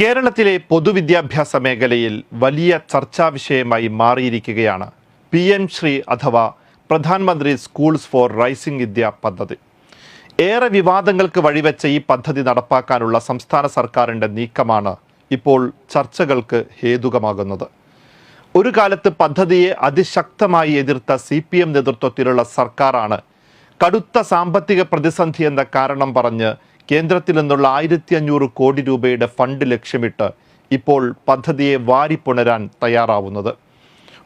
കേരളത്തിലെ പൊതുവിദ്യാഭ്യാസ മേഖലയിൽ വലിയ ചർച്ചാ വിഷയമായി മാറിയിരിക്കുകയാണ് പി എം ശ്രീ അഥവാ പ്രധാനമന്ത്രി സ്കൂൾസ് ഫോർ റൈസിംഗ് ഇന്ത്യ പദ്ധതി. ഏറെ വിവാദങ്ങൾക്ക് വഴിവെച്ച ഈ പദ്ധതി നടപ്പാക്കാനുള്ള സംസ്ഥാന സർക്കാരിന്റെ നീക്കമാണ് ഇപ്പോൾ ചർച്ചകൾക്ക് ഹേതുകമാകുന്നത്. ഒരു കാലത്ത് പദ്ധതിയെ അതിശക്തമായി എതിർത്ത സി പി എം നേതൃത്വത്തിലുള്ള സർക്കാരാണ് കടുത്ത സാമ്പത്തിക പ്രതിസന്ധി എന്ന കാരണം പറഞ്ഞ് കേന്ദ്രത്തിൽ നിന്നുള്ള ആയിരത്തി അഞ്ഞൂറ് കോടി രൂപയുടെ ഫണ്ട് ലക്ഷ്യമിട്ട് ഇപ്പോൾ പദ്ധതിയെ വാരിപ്പുണരാൻ തയ്യാറാവുന്നത്.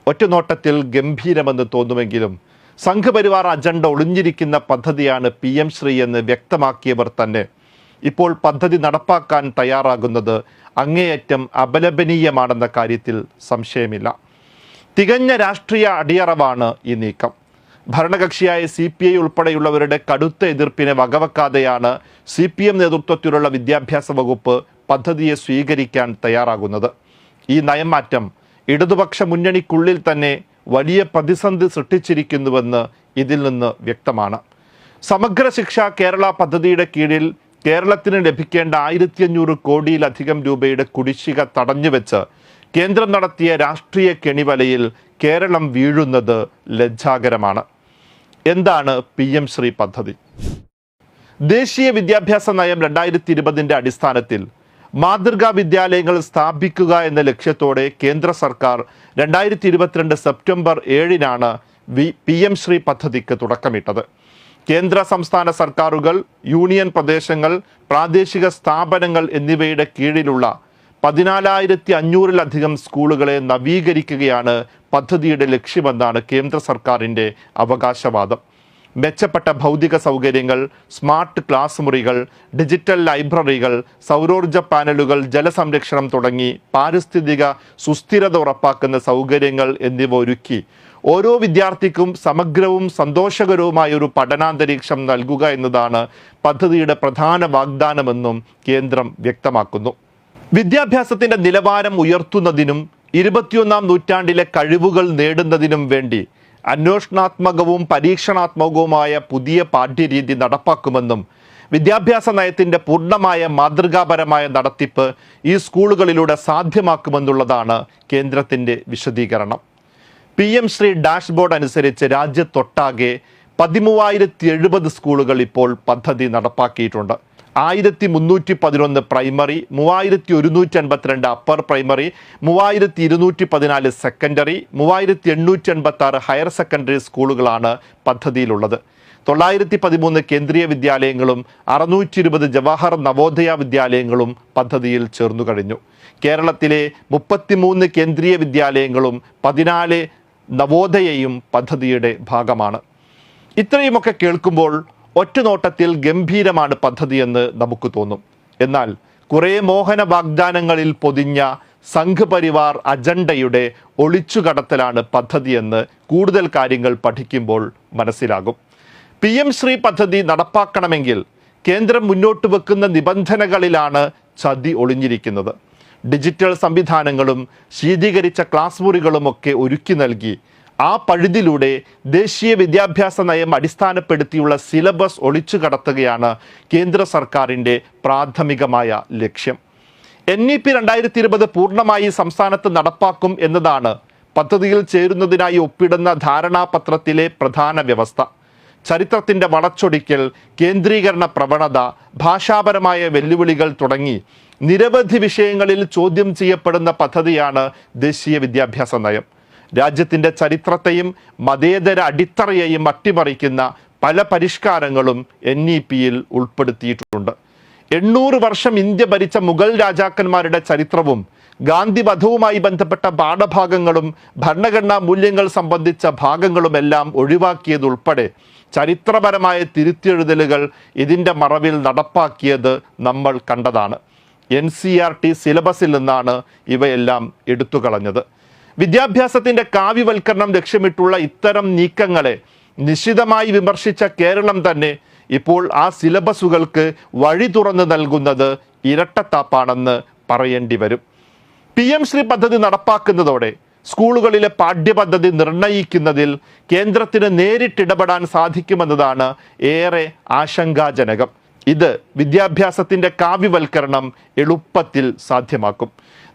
ഒറ്റനോട്ടത്തിൽ ഗംഭീരമെന്ന് തോന്നുമെങ്കിലും സംഘപരിവാർ അജണ്ട ഒളിഞ്ഞിരിക്കുന്ന പദ്ധതിയാണ് പി എം ശ്രീ എന്ന് വ്യക്തമാക്കിയവർ തന്നെ. ഇപ്പോൾ പദ്ധതി നടപ്പാക്കാൻ തയ്യാറാകുന്നത് അങ്ങേയറ്റം അപലപനീയമാണെന്ന കാര്യത്തിൽ സംശയമില്ല. തികഞ്ഞ രാഷ്ട്രീയ അടിയറവാണ് ഈ നീക്കം. ഭരണകക്ഷിയായ സി പി ഐ ഉൾപ്പെടെയുള്ളവരുടെ കടുത്ത എതിർപ്പിനെ വകവെക്കാതെയാണ് സി പി എം നേതൃത്വത്തിലുള്ള വിദ്യാഭ്യാസ വകുപ്പ് പദ്ധതിയെ സ്വീകരിക്കാൻ തയ്യാറാകുന്നത്. ഈ നയംമാറ്റം ഇടതുപക്ഷ മുന്നണിക്കുള്ളിൽ തന്നെ വലിയ പ്രതിസന്ധി സൃഷ്ടിച്ചിരിക്കുന്നുവെന്ന് ഇതിൽ നിന്ന് വ്യക്തമാണ്. സമഗ്ര ശിക്ഷ കേരള പദ്ധതിയുടെ കീഴിൽ കേരളത്തിന് ലഭിക്കേണ്ട ആയിരത്തി അഞ്ഞൂറ് കോടിയിലധികം രൂപയുടെ കുടിശ്ശിക തടഞ്ഞുവെച്ച് കേന്ദ്രം നടത്തിയ രാഷ്ട്രീയ കെണിവലയിൽ കേരളം വീഴുന്നത് ലജ്ജാകരമാണ്. എന്താണ് പി എം ശ്രീ പദ്ധതി? ദേശീയ വിദ്യാഭ്യാസ നയം രണ്ടായിരത്തി ഇരുപതിന്റെ അടിസ്ഥാനത്തിൽ മാതൃകാ വിദ്യാലയങ്ങൾ സ്ഥാപിക്കുക എന്ന ലക്ഷ്യത്തോടെ കേന്ദ്ര സർക്കാർ രണ്ടായിരത്തി ഇരുപത്തിരണ്ട് സെപ്റ്റംബർ ഏഴിനാണ് വി പി എം ശ്രീ പദ്ധതിക്ക് തുടക്കമിട്ടത്. കേന്ദ്ര സംസ്ഥാന സർക്കാരുകൾ യൂണിയൻ പ്രദേശങ്ങൾ പ്രാദേശിക സ്ഥാപനങ്ങൾ എന്നിവയുടെ കീഴിലുള്ള പതിനാലായിരത്തി അഞ്ഞൂറിലധികം സ്കൂളുകളെ നവീകരിക്കുകയാണ് പദ്ധതിയുടെ ലക്ഷ്യമെന്നാണ് കേന്ദ്ര സർക്കാരിന്റെ അവകാശവാദം. മെച്ചപ്പെട്ട ഭൗതിക സൗകര്യങ്ങൾ സ്മാർട്ട് ക്ലാസ് മുറികൾ ഡിജിറ്റൽ ലൈബ്രറികൾ സൗരോർജ പാനലുകൾ ജലസംരക്ഷണം തുടങ്ങി പാരിസ്ഥിതിക സുസ്ഥിരത ഉറപ്പാക്കുന്ന സൗകര്യങ്ങൾ എന്നിവ ഒരുക്കി. ഓരോ വിദ്യാർത്ഥിക്കും സമഗ്രവും സന്തോഷകരവുമായ ഒരു പഠനാന്തരീക്ഷം നൽകുക എന്നതാണ് പദ്ധതിയുടെ പ്രധാന വാഗ്ദാനമെന്നും കേന്ദ്രം വ്യക്തമാക്കുന്നു. വിദ്യാഭ്യാസത്തിന്റെ നിലവാരം ഉയർത്തുന്നതിനും ഇരുപത്തിയൊന്നാം നൂറ്റാണ്ടിലെ കഴിവുകൾ നേടുന്നതിനും വേണ്ടി അന്വേഷണാത്മകവും പരീക്ഷണാത്മകവുമായ പുതിയ പാഠ്യരീതി നടപ്പാക്കുമെന്നും വിദ്യാഭ്യാസ നയത്തിന്റെ പൂർണമായ മാതൃകാപരമായ നടത്തിപ്പ് ഈ സ്കൂളുകളിലൂടെ സാധ്യമാക്കുമെന്നുള്ളതാണ് കേന്ദ്രത്തിന്റെ വിശദീകരണം. പി എം ശ്രീ ഡാഷ്ബോർഡ് അനുസരിച്ച് രാജ്യത്തൊട്ടാകെ പതിമൂവായിരത്തി എഴുപത് സ്കൂളുകൾ ഇപ്പോൾ പദ്ധതി നടപ്പാക്കിയിട്ടുണ്ട്. ആയിരത്തി മുന്നൂറ്റി പതിനൊന്ന് പ്രൈമറി മൂവായിരത്തി ഒരുന്നൂറ്റി അൻപത്തിരണ്ട് അപ്പർ പ്രൈമറി മൂവായിരത്തി ഇരുന്നൂറ്റി പതിനാല് സെക്കൻഡറി മൂവായിരത്തി എണ്ണൂറ്റി എൺപത്തി ആറ് ഹയർ സെക്കൻഡറി സ്കൂളുകളാണ് പദ്ധതിയിലുള്ളത്. തൊള്ളായിരത്തി പതിമൂന്ന് കേന്ദ്രീയ വിദ്യാലയങ്ങളും അറുന്നൂറ്റി ഇരുപത് ജവഹർ നവോദയ വിദ്യാലയങ്ങളും പദ്ധതിയിൽ ചേർന്നു കഴിഞ്ഞു. കേരളത്തിലെ മുപ്പത്തിമൂന്ന് കേന്ദ്രീയ വിദ്യാലയങ്ങളും പതിനാല് നവോദയയും പദ്ധതിയുടെ ഭാഗമാണ്. ഇത്രയുമൊക്കെ കേൾക്കുമ്പോൾ ഒറ്റനോട്ടത്തിൽ ഗംഭീരമാണ് പദ്ധതിയെന്ന് നമുക്ക് തോന്നും. എന്നാൽ കുറേ മോഹന വാഗ്ദാനങ്ങളിൽ പൊതിഞ്ഞ സംഘപരിവാർ അജണ്ടയുടെ ഒളിച്ചുകടത്തലാണ് പദ്ധതിയെന്ന് കൂടുതൽ കാര്യങ്ങൾ പഠിക്കുമ്പോൾ മനസ്സിലാകും. പി എം ശ്രീ പദ്ധതി നടപ്പാക്കണമെങ്കിൽ കേന്ദ്രം മുന്നോട്ട് വെക്കുന്ന നിബന്ധനകളിലാണ് ചതി ഒളിഞ്ഞിരിക്കുന്നത്. ഡിജിറ്റൽ സംവിധാനങ്ങളും ശീതീകരിച്ച ക്ലാസ് മുറികളുമൊക്കെ ഒരുക്കി നൽകി ആ പഴുതിലൂടെ ദേശീയ വിദ്യാഭ്യാസ നയം അടിസ്ഥാനപ്പെടുത്തിയുള്ള സിലബസ് ഒളിച്ചു കടത്തുകയാണ് കേന്ദ്ര സർക്കാരിന്റെ പ്രാഥമികമായ ലക്ഷ്യം. എൻ ഇ പി രണ്ടായിരത്തി ഇരുപത് പൂർണമായി സംസ്ഥാനത്ത് നടപ്പാക്കും എന്നതാണ് പദ്ധതിയിൽ ചേരുന്നതിനായി ഒപ്പിടുന്ന ധാരണാപത്രത്തിലെ പ്രധാന വ്യവസ്ഥ. ചരിത്രത്തിന്റെ വളച്ചൊടിക്കൽ കേന്ദ്രീകരണ പ്രവണത ഭാഷാപരമായ വെല്ലുവിളികൾ തുടങ്ങി നിരവധി വിഷയങ്ങളിൽ ചോദ്യം ചെയ്യപ്പെടുന്ന പദ്ധതിയാണ് ദേശീയ വിദ്യാഭ്യാസ നയം. രാജ്യത്തിന്റെ ചരിത്രത്തെയും മതേതര അടിത്തറയെയും അട്ടിമറിക്കുന്ന പല പരിഷ്കാരങ്ങളും എൻ ഇ പിയിൽ ഉൾപ്പെടുത്തിയിട്ടുണ്ട്. എണ്ണൂറ് വർഷം ഇന്ത്യ ഭരിച്ച മുഗൾ രാജാക്കന്മാരുടെ ചരിത്രവും ഗാന്ധി വധവുമായി ബന്ധപ്പെട്ട പാഠഭാഗങ്ങളും ഭരണഘടനാ മൂല്യങ്ങൾ സംബന്ധിച്ച ഭാഗങ്ങളുമെല്ലാം ഒഴിവാക്കിയതുൾപ്പെടെ ചരിത്രപരമായ തിരുത്തിയെഴുതലുകൾ ഇതിന്റെ മറവിൽ നടപ്പാക്കിയത് നമ്മൾ കണ്ടതാണ്. എൻ സി ആർ ടി സിലബസിൽ നിന്നാണ് ഇവയെല്ലാം എടുത്തുകളഞ്ഞത്. വിദ്യാഭ്യാസത്തിന്റെ കാവ്യവൽക്കരണം ലക്ഷ്യമിട്ടുള്ള ഇത്തരം നീക്കങ്ങളെ നിശിതമായി വിമർശിച്ച കേരളം തന്നെ ഇപ്പോൾ ആ സിലബസുകൾക്ക് വഴി തുറന്നു നൽകുന്നത് ഇരട്ടത്താപ്പാണെന്ന് പറയേണ്ടി വരും. പി എം ശ്രീ പദ്ധതി നടപ്പാക്കുന്നതോടെ സ്കൂളുകളിലെ പാഠ്യപദ്ധതി നിർണയിക്കുന്നതിൽ കേന്ദ്രത്തിന് നേരിട്ടിടപെടാൻ സാധിക്കുമെന്നതാണ് ഏറെ ആശങ്കാജനകം. ഇത് വിദ്യാഭ്യാസത്തിന്റെ കാവ്യവൽക്കരണം എളുപ്പത്തിൽ സാധ്യമാക്കും.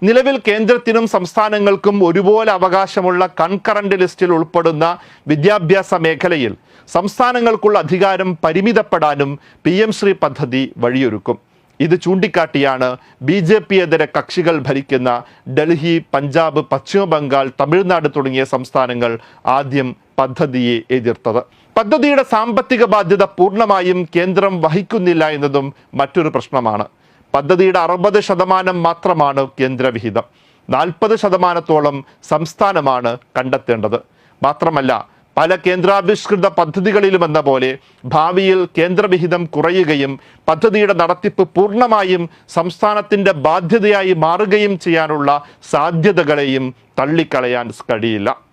നിലവിൽ കേന്ദ്രത്തിനും സംസ്ഥാനങ്ങൾക്കും ഒരുപോലെ അവകാശമുള്ള കൺകറന്റ് ലിസ്റ്റിൽ ഉൾപ്പെടുന്ന വിദ്യാഭ്യാസ മേഖലയിൽ സംസ്ഥാനങ്ങൾക്കുള്ള അധികാരം പരിമിതപ്പെടാനും പി എം ശ്രീ പദ്ധതി വഴിയൊരുക്കും. ഇത് ചൂണ്ടിക്കാട്ടിയാണ് ബി ജെ പി ഇതര കക്ഷികൾ ഭരിക്കുന്ന ഡൽഹി പഞ്ചാബ് പശ്ചിമ ബംഗാൾ തമിഴ്നാട് തുടങ്ങിയ സംസ്ഥാനങ്ങൾ ആദ്യം പദ്ധതിയെ എതിർത്തത്. പദ്ധതിയുടെ സാമ്പത്തിക ബാധ്യത പൂർണമായും കേന്ദ്രം വഹിക്കുന്നില്ല എന്നതും മറ്റൊരു പ്രശ്നമാണ്. പദ്ധതിയുടെ അറുപത് ശതമാനം മാത്രമാണ് കേന്ദ്രവിഹിതം. നാൽപ്പത് ശതമാനത്തോളം സംസ്ഥാനമാണ് കണ്ടെത്തേണ്ടത്. മാത്രമല്ല പല കേന്ദ്രാവിഷ്കൃത പദ്ധതികളിലും എന്ന പോലെ ഭാവിയിൽ കേന്ദ്രവിഹിതം കുറയുകയും പദ്ധതിയുടെ നടത്തിപ്പ് പൂർണമായും സംസ്ഥാനത്തിന്റെ ബാധ്യതയായി മാറുകയും ചെയ്യാനുള്ള സാധ്യതകളെയും തള്ളിക്കളയാൻ കഴിയില്ല.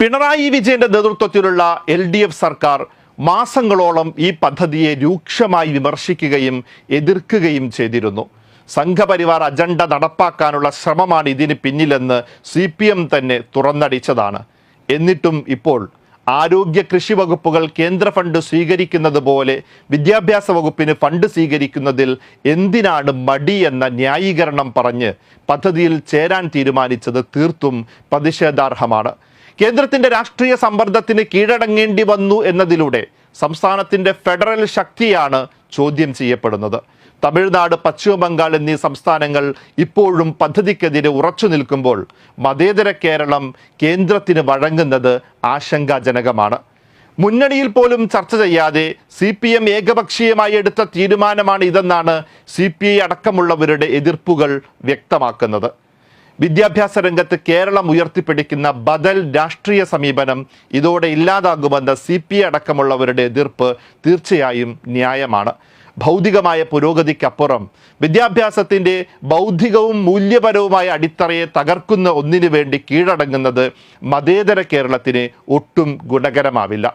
പിണറായി വിജയന്റെ നേതൃത്വത്തിലുള്ള എൽ ഡി എഫ് സർക്കാർ മാസങ്ങളോളം ഈ പദ്ധതിയെ രൂക്ഷമായി വിമർശിക്കുകയും എതിർക്കുകയും ചെയ്തിരുന്നു. സംഘപരിവാർ അജണ്ട നടപ്പാക്കാനുള്ള ശ്രമമാണ് ഇതിന് പിന്നിലെന്ന് സി പി എം തന്നെ തുറന്നടിച്ചതാണ്. എന്നിട്ടും ഇപ്പോൾ ആരോഗ്യ കൃഷി വകുപ്പുകൾ കേന്ദ്ര ഫണ്ട് സ്വീകരിക്കുന്നത് പോലെ വിദ്യാഭ്യാസ വകുപ്പിന് ഫണ്ട് സ്വീകരിക്കുന്നതിൽ എന്തിനാണ് മടി എന്ന ന്യായീകരണം പറഞ്ഞ് പദ്ധതിയിൽ ചേരാൻ തീരുമാനിച്ചത് തീർത്തും പ്രതിഷേധാർഹമാണ്. കേന്ദ്രത്തിന്റെ രാഷ്ട്രീയ സമ്മർദ്ദത്തിന് കീഴടങ്ങേണ്ടി വന്നു എന്നതിലൂടെ സംസ്ഥാനത്തിന്റെ ഫെഡറൽ ശക്തിയാണ് ചോദ്യം ചെയ്യപ്പെടുന്നത്. തമിഴ്നാട് പശ്ചിമ ബംഗാൾ എന്നീ സംസ്ഥാനങ്ങൾ ഇപ്പോഴും പദ്ധതിക്കെതിരെ ഉറച്ചു നിൽക്കുമ്പോൾ മതേതര കേരളം കേന്ദ്രത്തിന് വഴങ്ങുന്നത് ആശങ്കാജനകമാണ്. മുന്നണിയിൽ പോലും ചർച്ച ചെയ്യാതെ സി പി എം ഏകപക്ഷീയമായി എടുത്ത തീരുമാനമാണ് ഇതെന്നാണ് സി പി ഐ അടക്കമുള്ളവരുടെ എതിർപ്പുകൾ വ്യക്തമാക്കുന്നത്. വിദ്യാഭ്യാസ രംഗത്ത് കേരളം ഉയർത്തിപ്പിടിക്കുന്ന ബദൽ രാഷ്ട്രീയ സമീപനം ഇതോടെ ഇല്ലാതാകുമെന്ന സി പി അടക്കമുള്ളവരുടെ എതിർപ്പ് തീർച്ചയായും ന്യായമാണ്. ഭൗതികമായ പുരോഗതിക്കപ്പുറം വിദ്യാഭ്യാസത്തിന്റെ ബൗദ്ധികവും മൂല്യപരവുമായ അടിത്തറയെ തകർക്കുന്ന ഒന്നിനു വേണ്ടി കീഴടങ്ങുന്നത് മതേതര കേരളത്തിന് ഒട്ടും ഗുണകരമാവില്ല.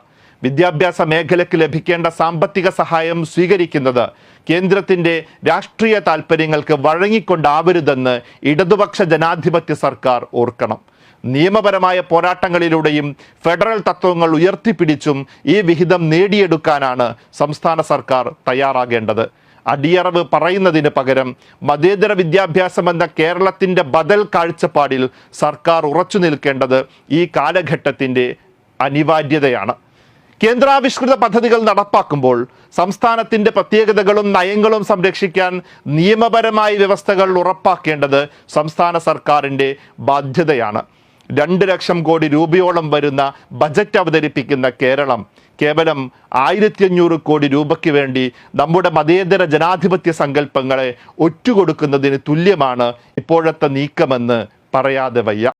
വിദ്യാഭ്യാസ മേഖലയ്ക്ക് ലഭിക്കേണ്ട സാമ്പത്തിക സഹായം സ്വീകരിക്കുന്നത് കേന്ദ്രത്തിന്റെ രാഷ്ട്രീയ താൽപ്പര്യങ്ങൾക്ക് വഴങ്ങിക്കൊണ്ടാവരുതെന്ന് ഇടതുപക്ഷ ജനാധിപത്യ സർക്കാർ ഓർക്കണം. നിയമപരമായ പോരാട്ടങ്ങളിലൂടെയും ഫെഡറൽ തത്വങ്ങൾ ഉയർത്തിപ്പിടിച്ചും ഈ വിഹിതം നേടിയെടുക്കാനാണ് സംസ്ഥാന സർക്കാർ തയ്യാറാകേണ്ടത്. അടിയറവ് പറയുന്നതിന് പകരം മതേതര വിദ്യാഭ്യാസം എന്ന കേരളത്തിന്റെ ബദൽ കാഴ്ചപ്പാടിൽ സർക്കാർ ഉറച്ചു നിൽക്കേണ്ടത് ഈ കാലഘട്ടത്തിന്റെ അനിവാര്യതയാണ്. കേന്ദ്രാവിഷ്കൃത പദ്ധതികൾ നടപ്പാക്കുമ്പോൾ സംസ്ഥാനത്തിന്റെ പ്രത്യേകതകളും നയങ്ങളും സംരക്ഷിക്കാൻ നിയമപരമായ വ്യവസ്ഥകൾ ഉറപ്പാക്കേണ്ടത് സംസ്ഥാന സർക്കാരിന്റെ ബാധ്യതയാണ്. രണ്ട് ലക്ഷം കോടി രൂപയോളം വരുന്ന ബജറ്റ് അവതരിപ്പിക്കുന്ന കേരളം കേവലം ആയിരത്തി അഞ്ഞൂറ് കോടി രൂപയ്ക്ക് വേണ്ടി നമ്മുടെ മതേതര ജനാധിപത്യ സങ്കല്പങ്ങളെ ഒറ്റുകൊടുക്കുന്നതിന് തുല്യമാണ് ഇപ്പോഴത്തെ നീക്കമെന്ന് പറയാതെ വയ്യ.